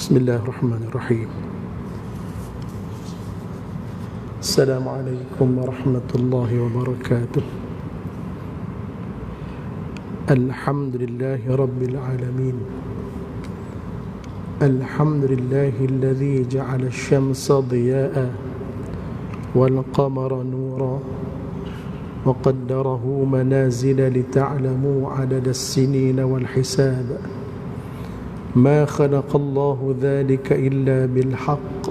بسم الله الرحمن الرحيم. السلام عليكم ورحمة الله وبركاته. الحمد لله رب العالمين. الحمد لله الذي جعل الشمس ضياء والقمر نورا وقدره منازل لتعلموا عدد السنين والحساب. ما خلق الله ذلك إلا بالحق.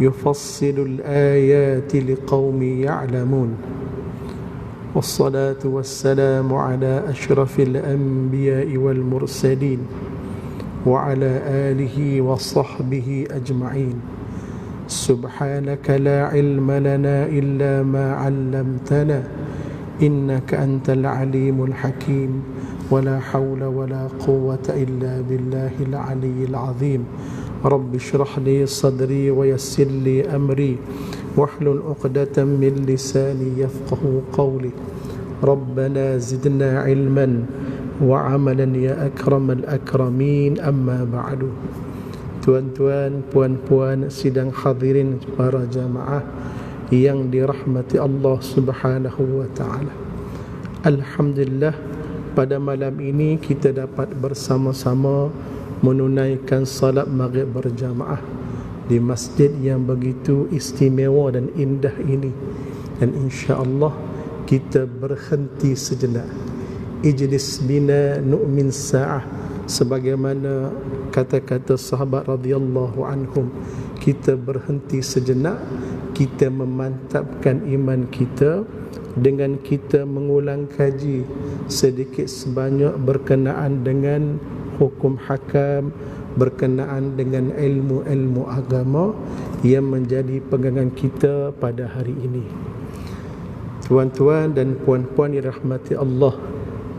يفصل الآيات لقوم يعلمون. والصلاة والسلام على أشرف الأنبياء والمرسلين وعلى آله وصحبه أجمعين. سبحانك لا علم لنا إلا ما علمتنا إنك أنت العليم الحكيم. ولا حول ولا قوة إلا بالله العلي العظيم. رب اشرح لي صدري ويسر لي أمري. واحلل عقدة من لساني يفقه قولي. ربنا زدنا علما وعملا يا أكرم الأكرمين. أما بعد. Tuan-tuan, puan-puan, sidang hadirin para jamaah yang dirahmati Allah Subhanahu wa taala. Alhamdulillah pada malam ini kita dapat bersama-sama menunaikan salat maghrib berjamaah di masjid yang begitu istimewa dan indah ini dan insya-Allah kita berhenti sejenak. Ijlis bina nu'min sa'ah sebagaimana kata-kata sahabat radhiyallahu anhum kita berhenti sejenak kita memantapkan iman kita dengan kita mengulang kaji sedikit sebanyak berkenaan dengan hukum hakam berkenaan dengan ilmu-ilmu agama yang menjadi pegangan kita pada hari ini. Tuan-tuan dan puan-puan yang rahmati Allah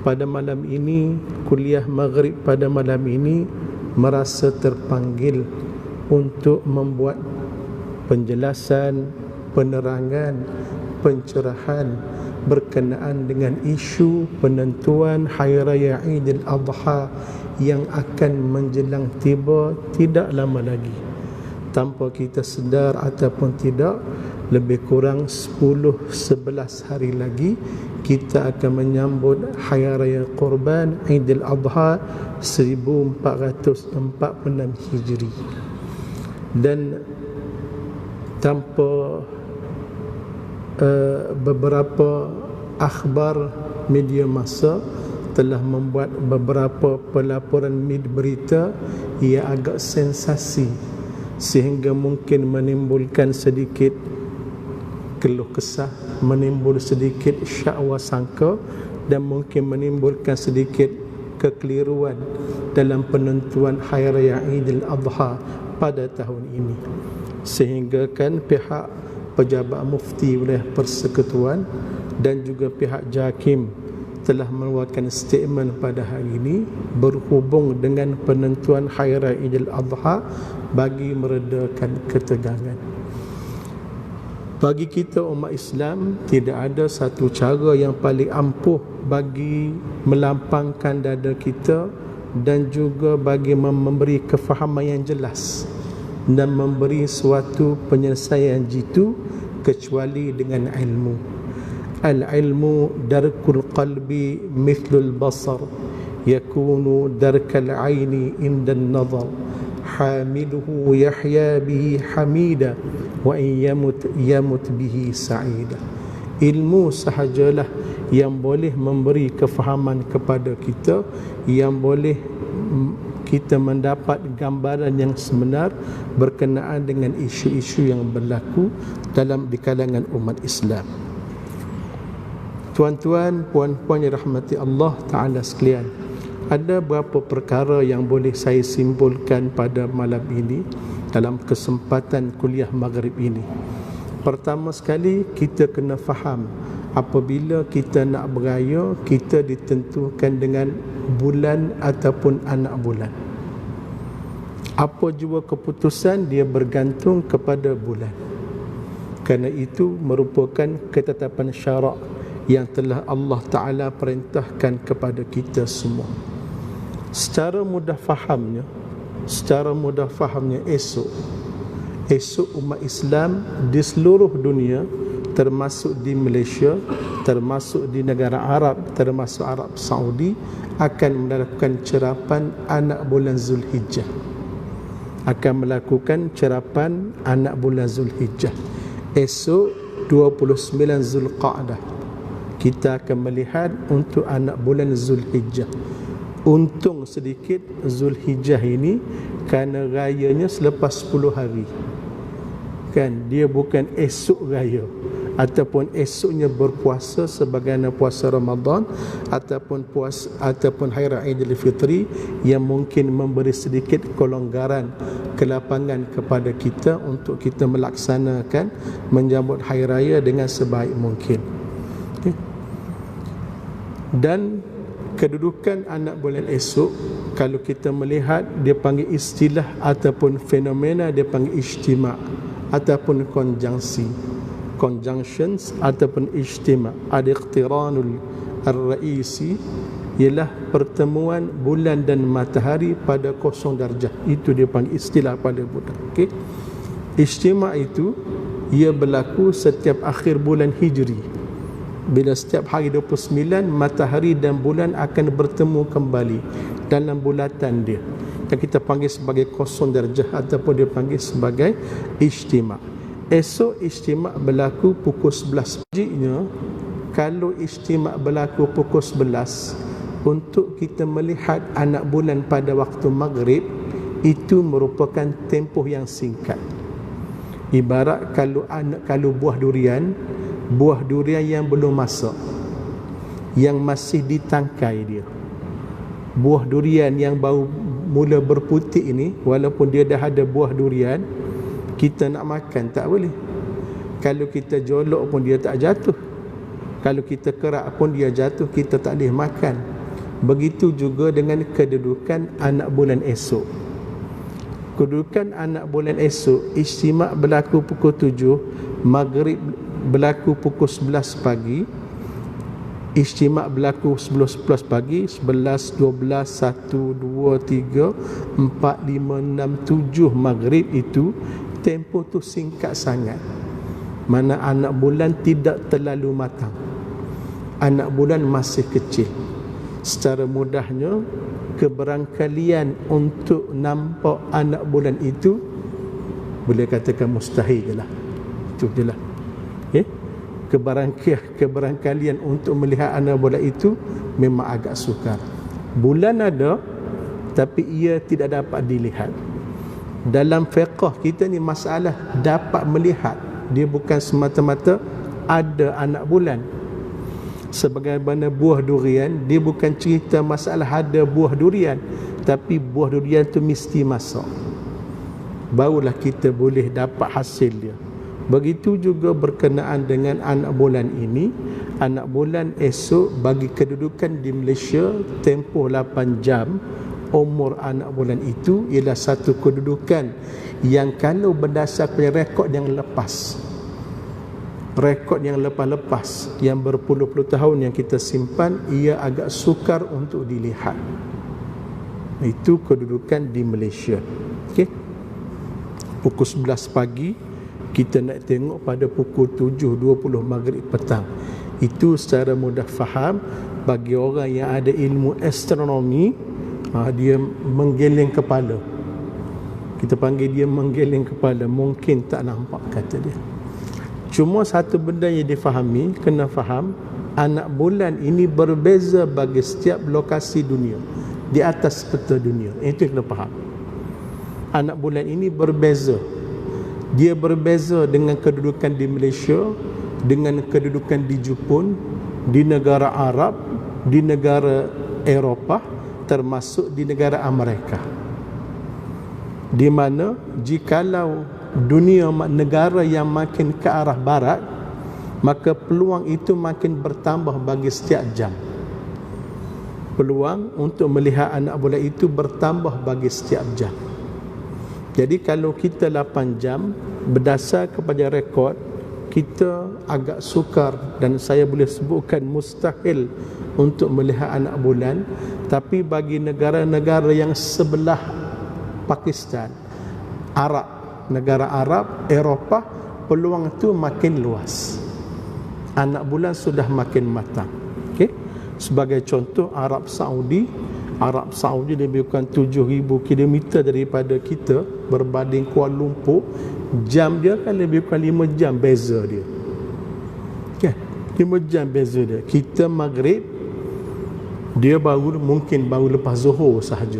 pada malam ini kuliah maghrib pada malam ini merasa terpanggil untuk membuat penjelasan penerangan pencerahan berkenaan dengan isu penentuan hari raya Idul Adha yang akan menjelang tiba tidak lama lagi. Tanpa kita sedar ataupun tidak lebih kurang 10 11 hari lagi kita akan menyambut Hari Raya Korban Aidil Adha 1446 Hijri. Dan tanpa uh, beberapa akhbar media masa telah membuat beberapa pelaporan media berita ia agak sensasi sehingga mungkin menimbulkan sedikit keluh kesah menimbul sedikit syakwa sangka dan mungkin menimbulkan sedikit kekeliruan dalam penentuan Hari Raya Idul Adha pada tahun ini. Sehingga kan pihak pejabat mufti wilayah persekutuan dan juga pihak JAKIM telah mengeluarkan statement pada hari ini berhubung dengan penentuan Hari Raya Idul Adha bagi meredakan ketegangan. Bagi kita umat Islam tidak ada satu cara yang paling ampuh bagi melampangkan dada kita dan juga bagi memberi kefahaman yang jelas dan memberi suatu penyelesaian jitu kecuali dengan ilmu. Al-ilmu darkul qalbi mithlul basar yakunu darkal aini inda nazar hamiluhu yahya bihi hamida wa in yamut yamut bihi sa'ida. Ilmu sahajalah yang boleh memberi kefahaman kepada kita yang boleh kita mendapat gambaran yang sebenar berkenaan dengan isu-isu yang berlaku dalam di kalangan umat Islam. Tuan-tuan, puan-puan yang rahmati Allah Taala sekalian, ada beberapa perkara yang boleh saya simpulkan pada malam ini dalam kesempatan kuliah maghrib ini. Pertama sekali kita kena faham apabila kita nak beraya kita ditentukan dengan bulan ataupun anak bulan. Apa jua keputusan dia bergantung kepada bulan. Kerana itu merupakan ketetapan syarak yang telah Allah Ta'ala perintahkan kepada kita semua Secara mudah fahamnya secara mudah fahamnya esok esok umat Islam di seluruh dunia termasuk di Malaysia termasuk di negara Arab termasuk Arab Saudi akan melakukan cerapan anak bulan Zulhijjah. Akan melakukan cerapan anak bulan Zulhijjah. Esok 29 Zulqa'dah kita akan melihat untuk anak bulan Zulhijjah. Untung sedikit Zulhijjah ini kerana rayanya selepas 10 hari. Kan dia bukan esok raya ataupun esoknya berpuasa sebagaimana puasa Ramadan ataupun puasa ataupun hari raya Idul Fitri yang mungkin memberi sedikit kelonggaran kelapangan kepada kita untuk kita melaksanakan menyambut hari raya dengan sebaik mungkin okay. dan kedudukan anak bulan esok kalau kita melihat dia panggil istilah ataupun fenomena dia panggil ijtima' ataupun konjungsi conjunctions ataupun ijtima. Al-iqtiranul ar-raisi ialah pertemuan bulan dan matahari pada kosong darjah. Itu dia panggil istilah pada bulan. Okey? Ijtima itu ia berlaku setiap akhir bulan hijri. Bila setiap hari 29 matahari dan bulan akan bertemu kembali dalam bulatan dia. Yang kita panggil sebagai kosong darjah ataupun dia panggil sebagai ijtima' Esok istimak berlaku pukul 11 Paginya. Kalau istimak berlaku pukul 11 Untuk kita melihat anak bulan pada waktu maghrib Itu merupakan tempoh yang singkat. Ibarat kalau anak kalau buah durian Buah durian yang belum masak Yang masih ditangkai dia. Buah durian yang baru mula berputih ini Walaupun dia dah ada buah durian kita nak makan tak boleh. Kalau kita jolok pun dia tak jatuh. Kalau kita kerak pun dia jatuh kita tak boleh makan. Begitu juga dengan kedudukan anak bulan esok. Kedudukan anak bulan esok istimak berlaku pukul 7 maghrib berlaku pukul 11 pagi Istimak berlaku 11 pagi 11, 12, 1, 2, 3, 4, 5, 6, 7 Maghrib itu tempoh tu singkat sangat. Mana anak bulan tidak terlalu matang. Anak bulan masih kecil. Secara mudahnya keberangkalian untuk nampak anak bulan itu boleh katakan mustahil je lah. Itu je lah. Okay? keberangkalian, keberangkalian untuk melihat anak bulan itu memang agak sukar. Bulan ada tapi ia tidak dapat dilihat dalam fiqh kita ni masalah dapat melihat. Dia bukan semata-mata ada anak bulan. Sebagaimana buah durian dia bukan cerita masalah ada buah durian. Tapi buah durian tu mesti masuk. Barulah kita boleh dapat hasil dia. Begitu juga berkenaan dengan anak bulan ini. Anak bulan esok bagi kedudukan di Malaysia tempoh 8 jam umur anak bulan itu ialah satu kedudukan yang kalau berdasarkan rekod yang lepas. Rekod yang lepas-lepas yang berpuluh-puluh tahun yang kita simpan ia agak sukar untuk dilihat. Itu kedudukan di Malaysia. Okey. Pukul 11 pagi kita nak tengok pada pukul 7.20 maghrib petang. Itu secara mudah faham bagi orang yang ada ilmu astronomi ha, dia menggeleng kepala. Kita panggil dia menggeleng kepala. Mungkin tak nampak kata dia. Cuma satu benda yang difahami kena faham anak bulan ini berbeza bagi setiap lokasi dunia di atas peta dunia. Itu kena faham. Anak bulan ini berbeza. Dia berbeza dengan kedudukan di Malaysia dengan kedudukan di Jepun di negara Arab di negara Eropah termasuk di negara Amerika. Di mana jikalau dunia negara yang makin ke arah barat maka peluang itu makin bertambah bagi setiap jam. Peluang untuk melihat anak bola itu bertambah bagi setiap jam. Jadi kalau kita 8 jam berdasar kepada rekod kita agak sukar dan saya boleh sebutkan mustahil untuk melihat anak bulan tapi bagi negara-negara yang sebelah Pakistan, Arab, negara Arab, Eropah, peluang itu makin luas. Anak bulan sudah makin matang. Okay? Sebagai contoh Arab Saudi, Arab Saudi lebih kurang 7000 km daripada kita berbanding Kuala Lumpur, jam dia kan lebih kurang 5 jam beza dia. Okay? 5 jam beza dia. Kita Maghrib dia baru mungkin baru lepas Zuhur sahaja.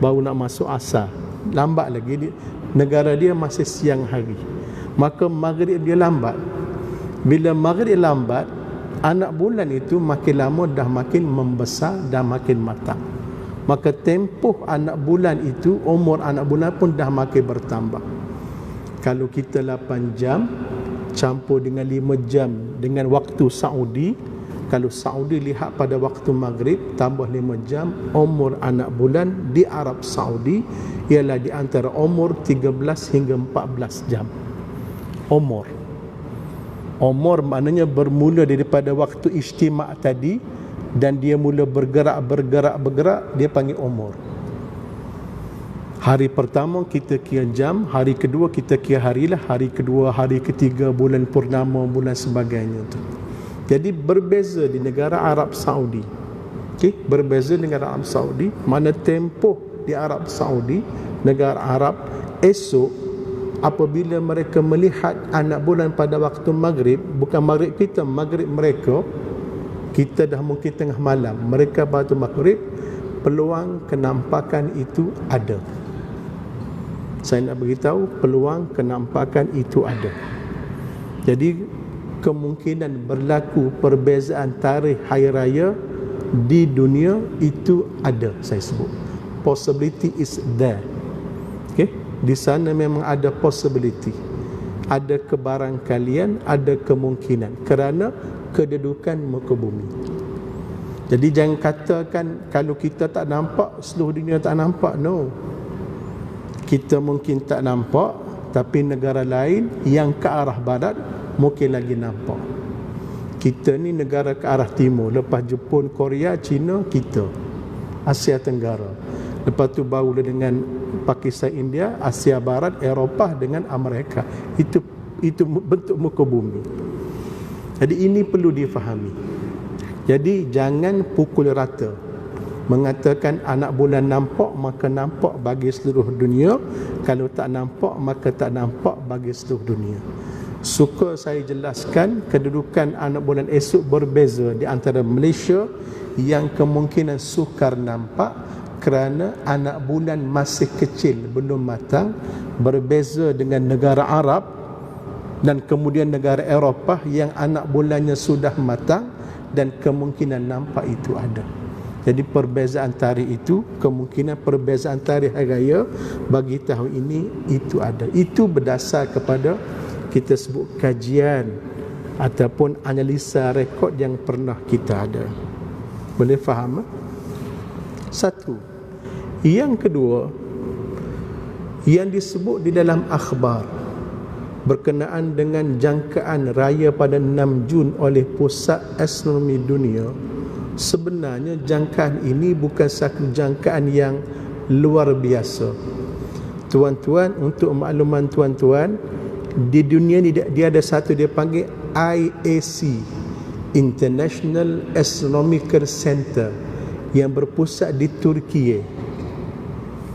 Baru nak masuk asar. Lambat lagi dia, negara dia masih siang hari maka maghrib dia lambat bila maghrib lambat anak bulan itu makin lama dah makin membesar dan makin matang maka tempoh anak bulan itu umur anak bulan pun dah makin bertambah. Kalau kita 8 jam campur dengan 5 jam dengan waktu Saudi kalau Saudi lihat pada waktu maghrib tambah 5 jam umur anak bulan di Arab Saudi ialah di antara umur 13 hingga 14 jam. Umur. Umur maknanya bermula daripada waktu istimak tadi dan dia mula bergerak bergerak bergerak dia panggil umur hari pertama kita kira jam hari kedua kita kira hari lah hari kedua hari ketiga bulan purnama bulan sebagainya tu jadi berbeza di negara Arab Saudi okay? berbeza dengan Arab Saudi mana tempoh di Arab Saudi negara Arab esok apabila mereka melihat anak bulan pada waktu maghrib bukan maghrib kita maghrib mereka kita dah mungkin tengah malam. Mereka pada maghrib peluang kenampakan itu ada. Saya nak beritahu peluang kenampakan itu ada. Jadi kemungkinan berlaku perbezaan tarikh hari raya di dunia itu ada saya sebut. Possibility is there. Okay di sana memang ada possibility. Ada kebarangkalian ada kemungkinan. Kerana kedudukan muka bumi. Jadi jangan katakan kalau kita tak nampak seluruh dunia tak nampak no. Kita mungkin tak nampak tapi negara lain yang ke arah barat mungkin lagi nampak. Kita ni negara ke arah timur. Lepas Jepun, Korea, China kita. Asia Tenggara. Lepas tu baru dengan Pakistan India Asia Barat Eropah dengan Amerika. Itu itu bentuk muka bumi jadi ini perlu difahami. Jadi jangan pukul rata. Mengatakan anak bulan nampak maka nampak bagi seluruh dunia. Kalau tak nampak maka tak nampak bagi seluruh dunia. Suka saya jelaskan kedudukan anak bulan esok berbeza di antara Malaysia yang kemungkinan sukar nampak kerana anak bulan masih kecil belum matang berbeza dengan negara Arab dan kemudian negara Eropah yang anak bulannya sudah matang dan kemungkinan nampak itu ada jadi perbezaan tarikh itu kemungkinan perbezaan tarikh hari raya bagi tahun ini itu ada itu berdasar kepada kita sebut kajian ataupun analisa rekod yang pernah kita ada boleh faham? Eh? Satu. Yang kedua, yang disebut di dalam akhbar berkenaan dengan jangkaan raya pada 6 Jun oleh Pusat Astronomi Dunia sebenarnya jangkaan ini bukan satu jangkaan yang luar biasa. Tuan-tuan untuk makluman tuan-tuan di dunia ni dia ada satu dia panggil IAC International Astronomical Center yang berpusat di Turki.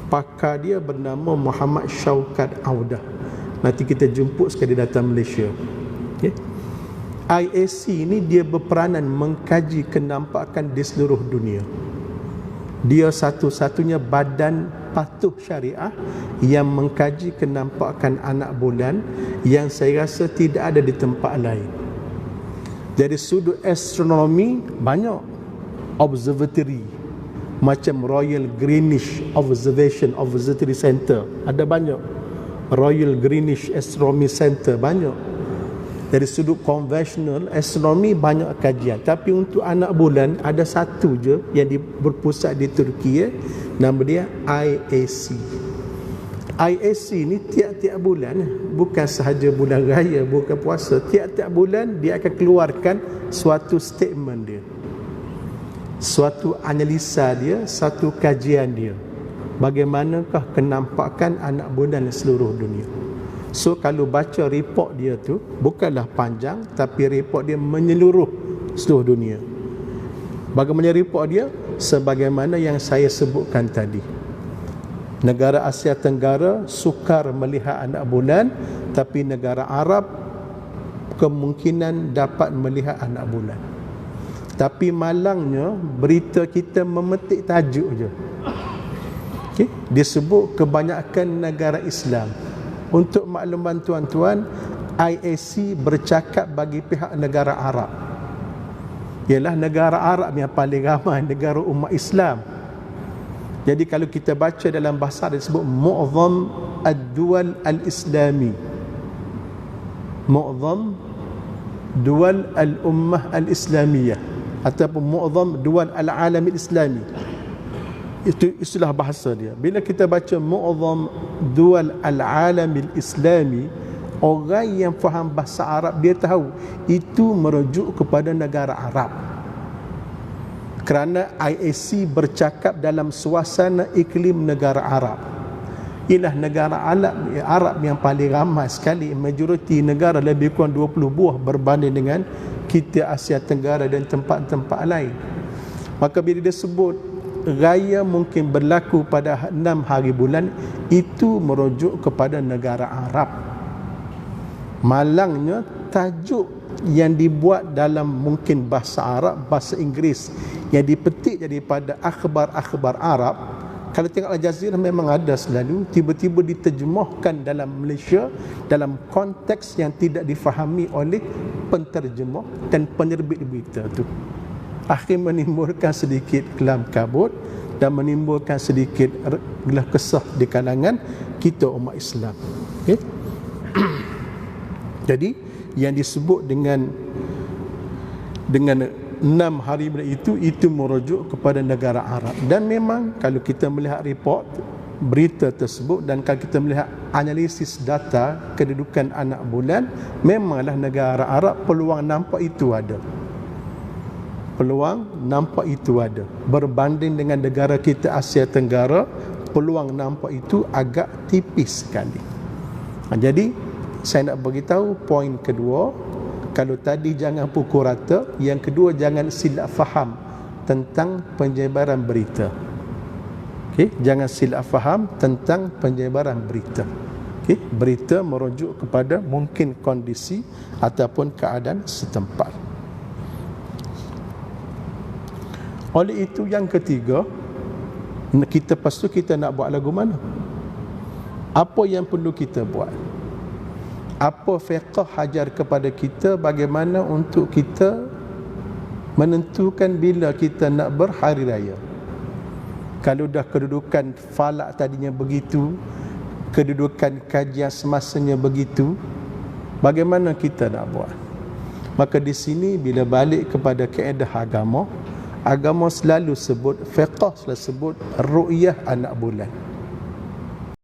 Pakar dia bernama Muhammad Syaukat Audah nanti kita jemput sekali datang Malaysia. Okay. IAC ini dia berperanan mengkaji kenampakan di seluruh dunia. Dia satu-satunya badan patuh syariah yang mengkaji kenampakan anak bulan yang saya rasa tidak ada di tempat lain. Dari sudut astronomi banyak observatory macam Royal Greenwich Observation Observatory Center ada banyak Royal Greenwich Astronomy Center banyak. Dari sudut konvensional astronomi banyak kajian. Tapi untuk anak bulan ada satu je yang berpusat di Turki ya. nama dia IAC IAC ni tiap-tiap bulan bukan sahaja bulan raya bukan puasa. Tiap-tiap bulan dia akan keluarkan suatu statement dia. Suatu analisa dia, satu kajian dia. Bagaimanakah kenampakan anak bulan seluruh dunia. So kalau baca report dia tu bukanlah panjang tapi report dia menyeluruh seluruh dunia. Bagaimana report dia? Sebagaimana yang saya sebutkan tadi. Negara Asia Tenggara sukar melihat anak bulan tapi negara Arab kemungkinan dapat melihat anak bulan. Tapi malangnya berita kita memetik tajuk je. Okay? Disebut kebanyakan negara Islam. Untuk makluman tuan-tuan, IAC bercakap bagi pihak negara Arab. Ialah negara Arab yang paling ramai negara umat Islam. Jadi kalau kita baca dalam bahasa disebut Mu'zam Ad-Dual Al-Islami Mu'zam Dual Al-Ummah Al-Islamiyah Ataupun Mu'zam Dual Al-Alam Al-Islami Itu istilah bahasa dia Bila kita baca Mu'zam Dual Al-Alam Al-Islami Orang yang faham bahasa Arab Dia tahu Itu merujuk kepada negara Arab kerana IAC bercakap dalam suasana iklim negara Arab. Ialah negara Arab, Arab yang paling ramai sekali, majoriti negara lebih kurang 20 buah berbanding dengan kita Asia Tenggara dan tempat-tempat lain. Maka bila dia sebut raya mungkin berlaku pada 6 hari bulan, itu merujuk kepada negara Arab. Malangnya tajuk yang dibuat dalam mungkin bahasa Arab, bahasa Inggeris yang dipetik daripada akhbar-akhbar Arab kalau tengok Al Jazeera memang ada selalu tiba-tiba diterjemahkan dalam Malaysia dalam konteks yang tidak difahami oleh penterjemah dan penerbit berita itu akhir menimbulkan sedikit kelam kabut dan menimbulkan sedikit gelah kesah di kalangan kita umat Islam. Okay? jadi yang disebut dengan dengan enam hari itu itu merujuk kepada negara Arab. Dan memang kalau kita melihat report berita tersebut dan kalau kita melihat analisis data kedudukan anak bulan memanglah negara Arab peluang nampak itu ada peluang nampak itu ada berbanding dengan negara kita Asia Tenggara peluang nampak itu agak tipis sekali jadi saya nak beritahu poin kedua kalau tadi jangan pukul rata yang kedua jangan silap faham tentang penyebaran berita okay? jangan silap faham tentang penyebaran berita okay? berita merujuk kepada mungkin kondisi ataupun keadaan setempat oleh itu yang ketiga kita pastu kita nak buat lagu mana? Apa yang perlu kita buat? Apa fiqh hajar kepada kita bagaimana untuk kita menentukan bila kita nak berhari raya? Kalau dah kedudukan falak tadinya begitu kedudukan kajian semasanya begitu bagaimana kita nak buat? Maka di sini bila balik kepada kaedah agama agama selalu sebut fiqh selalu sebut ru'yah anak bulan